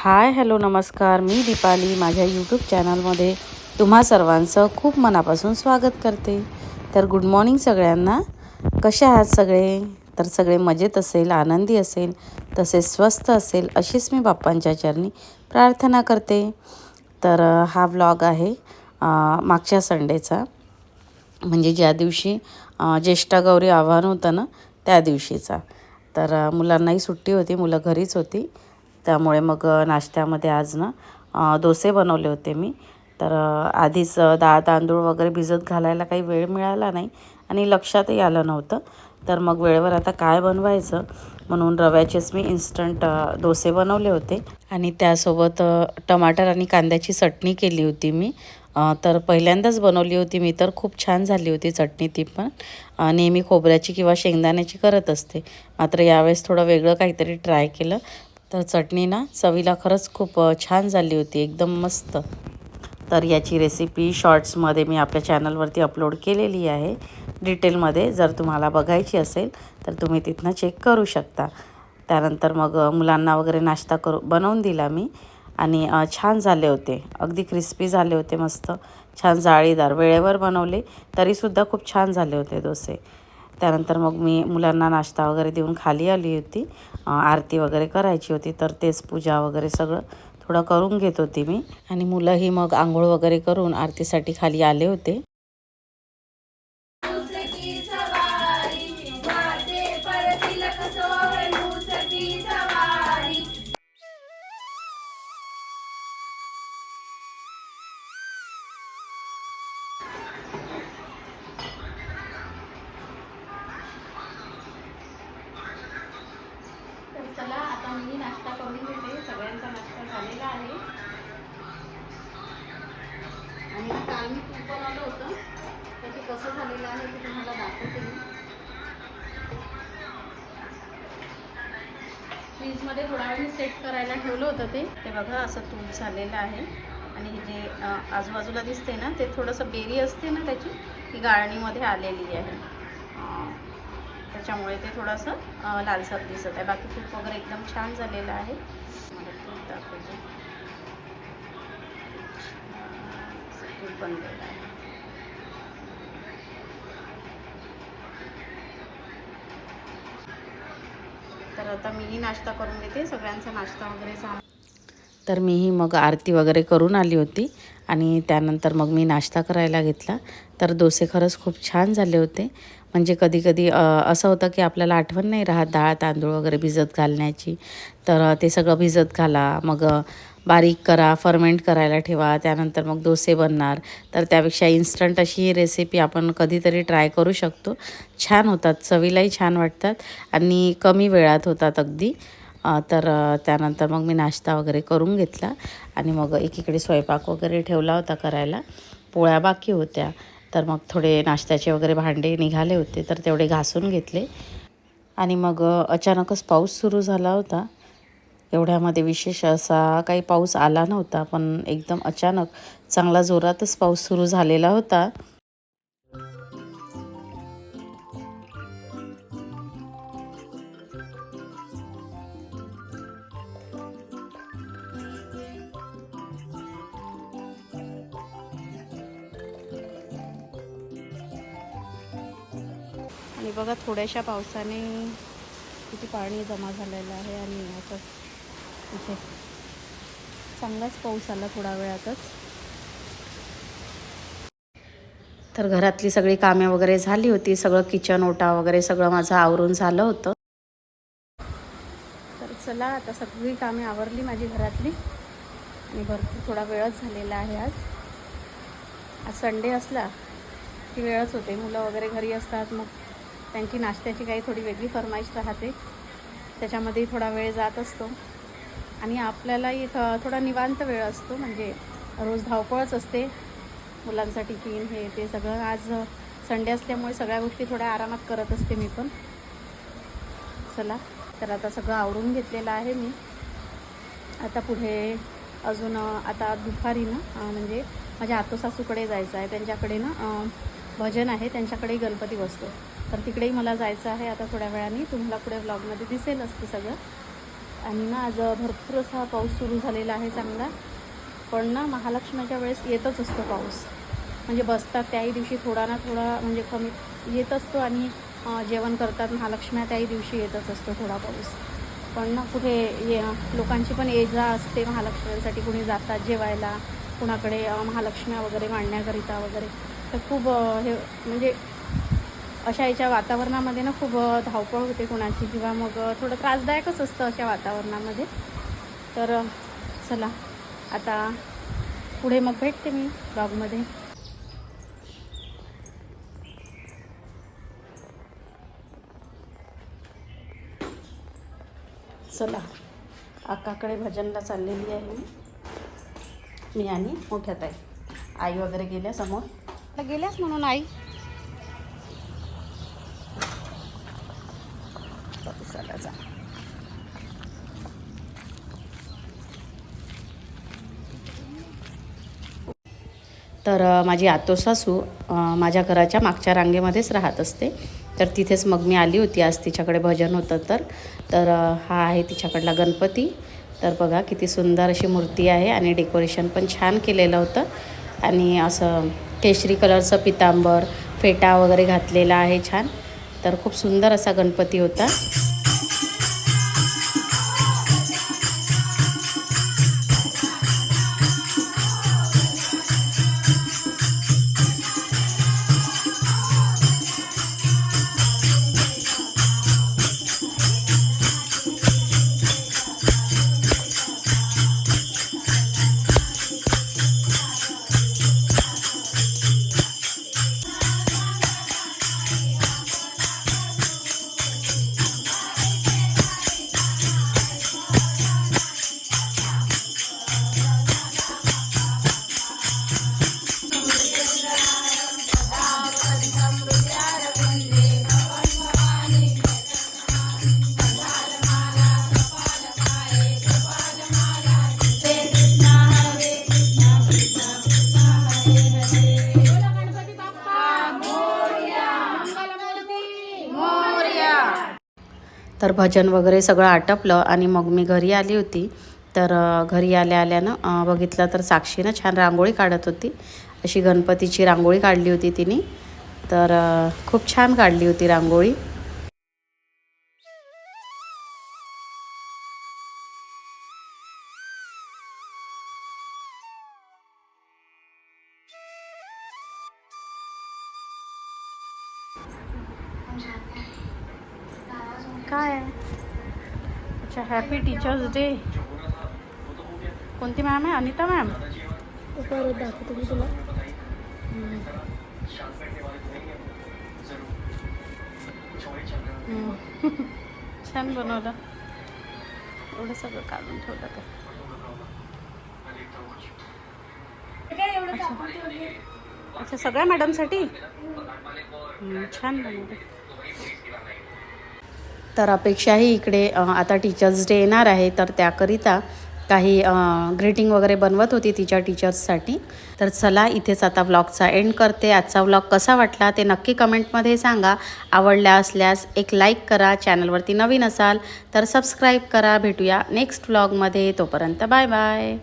Hi hello नमस्कार. मी दीपाली. माझ्या YouTube चॅनलमध्ये तुम्हा सर्वांचं खूप मनापासून स्वागत करते. तर गुड मॉर्निंग सगळ्यांना. कसे आहात सगळे? तर सगळे मजेत असेल आनंदी असेल तसेच स्वस्त असेल अशीच मी बाप्पांच्या चरणी प्रार्थना करते. तर हा व्लॉग आहे मागच्या संडेचा म्हणजे ज्या दिवशी ज्येष्ठा गौरी आव्हान होतं ना त्या दिवशीचा. तर मुलांनाही सुट्टी होती मुलं घरीच होती. त्यामुळे मग नाश्त्यामध्ये आज ना डोसे बनवले होते मी. तर आधीच डाळ तांदूळ वगैरे भिजत घालायला काही वेळ मिळाला नाही आणि लक्षातही आलं नव्हतं. तर मग वेळेवर आता काय बनवायचं म्हणून रव्याचेच मी इन्स्टंट डोसे बनवले होते. आणि त्यासोबत टमाटर आणि कांद्याची चटणी केली होती मी. तर पहिल्यांदाच बनवली होती मी तर खूप छान झाली होती चटणी ती पण. नेहमी खोबऱ्याची किंवा शेंगदाण्याची करत असते. मात्र यावेळेस थोडं वेगळं काहीतरी ट्राय केलं. तर चटणी ना चवीला खरंच खूप छान झाली होती एकदम मस्त. तर याची रेसिपी शॉर्ट्समध्ये मी आपल्या चॅनलवरती अपलोड केलेली आहे. डिटेलमध्ये जर तुम्हाला बघायची असेल तर तुम्ही तिथनं चेक करू शकता. त्यानंतर मग मुलांना वगैरे नाश्ता करू बनवून दिला मी. आणि छान झाले होते. अगदी क्रिस्पी झाले होते मस्त. छान जाळीदार वेळेवर बनवले. तरीसुद्धा खूप छान झाले होते डोसे. त्यानंतर मग मी मुलांना नाश्ता वगैरे देऊन खाली आली होती. आरती वगैरे करायची होती तर तेच पूजा वगैरे सगळं थोडं करून घेत होती मी. आणि मुलंही मग आंघोळ वगैरे करून आरतीसाठी खाली आले होते. चला आता मी नाश्ता करून घेते. सगळ्यांचा नाश्ता झालेला आहे. आणि काल मी तूप बनवलं होतं. तर ते कसं झालेलं आहे ते तुम्हाला दाखवते मी. फ्रीजमध्ये थोडा वेळ सेट करायला ठेवलं होतं ते. ते बघा असं तूप झालेलं आहे. आणि हे जे आजूबाजूला दिसते ना ते थोडंसं बेरी असते ना त्याची ती गाळणीमध्ये आलेली आहे. त्याच्यामुळे ते थोडंसं लालसर दिसत आहे. बाकी तूप वगैरे एकदम छान झालेलं आहे. मला तूप दाखवते तूप बनलेलं आहे. तर आता मीही नाश्ता करून घेते. सगळ्यांचा नाश्ता वगैरे झाला. तर मीही मग आरती वगैरे करून आली होती आणि त्यानंतर मग मी नाश्ता करायला घेतला. तर डोसे खरंच खूप छान झाले होते. म्हणजे कधी कधी असं होतं की आपल्याला आठवण नाही राहत डाळ तांदूळ वगैरे भिजत घालण्याची. तर ते सगळं भिजत घाला. मग बारीक करा फर्मेंट करायला ठेवा. त्यानंतर मग डोसे बनणार. तर त्यापेक्षा इन्स्टंट अशी ही रेसिपी आपण कधीतरी ट्राय करू शकतो. छान होतात. चवीलाही छान वाटतात आणि कमी वेळात होतात अगदी. तर त्यानंतर मग मी नाश्ता वगैरे करून घेतला आणि मग एकीकडे स्वयंपाक वगैरे ठेवला होता करायला. पोळ्या बाकी होत्या. तर मग थोडे नाश्त्याचे वगैरे भांडे निघाले होते तर तेवढे घासून घेतले. आणि मग अचानकच पाऊस सुरू झाला होता. एवढ्यामध्ये विशेष असा काही पाऊस आला नव्हता पण एकदम अचानक चांगला जोरातच पाऊस सुरू झालेला होता. आणि बघा थोड्याशा पावसाने किती पाणी जमा झालेलं आहे आणि असं इथे चांगलाच पाऊस आला थोडा वेळातच. तर घरातली सगळी कामे वगैरे झाली होती सगळं किचन ओटा वगैरे सगळं माझं आवरून झालं होतं. तर चला आता सगळी कामे आवरली माझी घरातली. आणि भरपूर थोडा वेळच झालेला आहे आज. आज संडे असला की वेळच होते. मुलं वगैरे घरी असतात मग त्यांची नाश्त्याची काही थोडी वेगळी फरमाईश राहते. त्याच्यामध्येही थोडा वेळ जात असतो. आणि आपल्यालाही एक थोडा निवांत वेळ असतो. म्हणजे रोज धावपळच असते. मुलांचा टिफिन हे ते सगळं. आज संडे असल्यामुळे सगळ्या गोष्टी थोड्या आरामात करत असते मी पण. चला तर आता सगळं आवरून घेतलेलं आहे मी. आता पुढे अजून आता दुपारी ना म्हणजे माझ्या आतोसासूकडे जायचं आहे. त्यांच्याकडे ना भजन आहे. त्यांच्याकडेही गणपती बसतो. तर तिकडेही मला जायचं आहे आता थोड्या वेळाने. तुम्हाला पुढे ब्लॉगमध्ये दिसेलच ते सगळं. आणि ना आज भरपूर असा पाऊस सुरू झालेला आहे चांगला. पण ना महालक्ष्मीच्या वेळेस येतच असतो पाऊस. म्हणजे बसतात त्याही दिवशी थोडा ना थोडा म्हणजे कमी येत असतो आणि जेवण करतात महालक्ष्म्या त्याही दिवशी येतच असतो थोडा पाऊस. पण ना कुठे ये लोकांची पण ये जा असते महालक्ष्म्यांसाठी. कुणी जातात जेवायला कुणाकडे महालक्ष्म्या वगैरे मांडण्याकरिता वगैरे. तर खूप हे म्हणजे अशा याच्या वातावरणामध्ये ना खूप धावपळ होते कोणाची किंवा मग थोडं त्रासदायकच असतं अशा वातावरणामध्ये. तर चला आता पुढे मग भेटते मी ब्लॉगमध्ये. चला अक्काकडे भजनला चाललेली आहे मी. मी आणि मोठ्यात आहे आई वगैरे गेल्या समोर? गेल्याच गेल्यास म्हणून आई. तर माझी आतोसासू माझ्या घराच्या मागच्या रांगेमध्येच राहत असते. तर तिथेच मग मी आली होती. आज तिच्याकडे भजन होतं तर. तर हा आहे तिच्याकडला गणपती. तर बघा किती सुंदर अशी मूर्ती आहे आणि डेकोरेशन पण छान केलेलं होतं. आणि असं केशरी कलरचं पितांबर फेटा वगैरे घातलेला आहे छान. तर खूप सुंदर असा गणपती होता. तर भजन वगैरे सगळं आटपलं आणि मग मी घरी आली होती. तर घरी आल्या आल्यानं बघितलं तर साक्षीनं छान रांगोळी काढत होती. अशी गणपतीची रांगोळी काढली होती तिने. तर खूप छान काढली होती रांगोळी. काय आहे अच्छा हॅपी टीचर्स डे कोणती मॅम आहे अनिता मॅम परत दाखवतो मी तुला छान बनवलं एवढं सगळं काढून ठेवलं का अच्छा. अच्छा सगळ्या मॅडमसाठी हम्म, छान बनवलं तर अपेक्षाही इकडे आता टीचर्स डे येणार आहे तर त्याकरिता काही ग्रीटिंग वगैरे बनवत होती तिच्या टीचर्ससाठी तर चला इथेच आता व्लॉगचा एंड करते. आजचा व्लॉग कसा वाटला ते नक्की कमेंटमध्ये सांगा. आवडल्या असल्यास एक लाईक करा चॅनलवरती नवीन असाल तर सबस्क्राईब करा. भेटूया नेक्स्ट व्लॉगमध्ये तोपर्यंत बाय बाय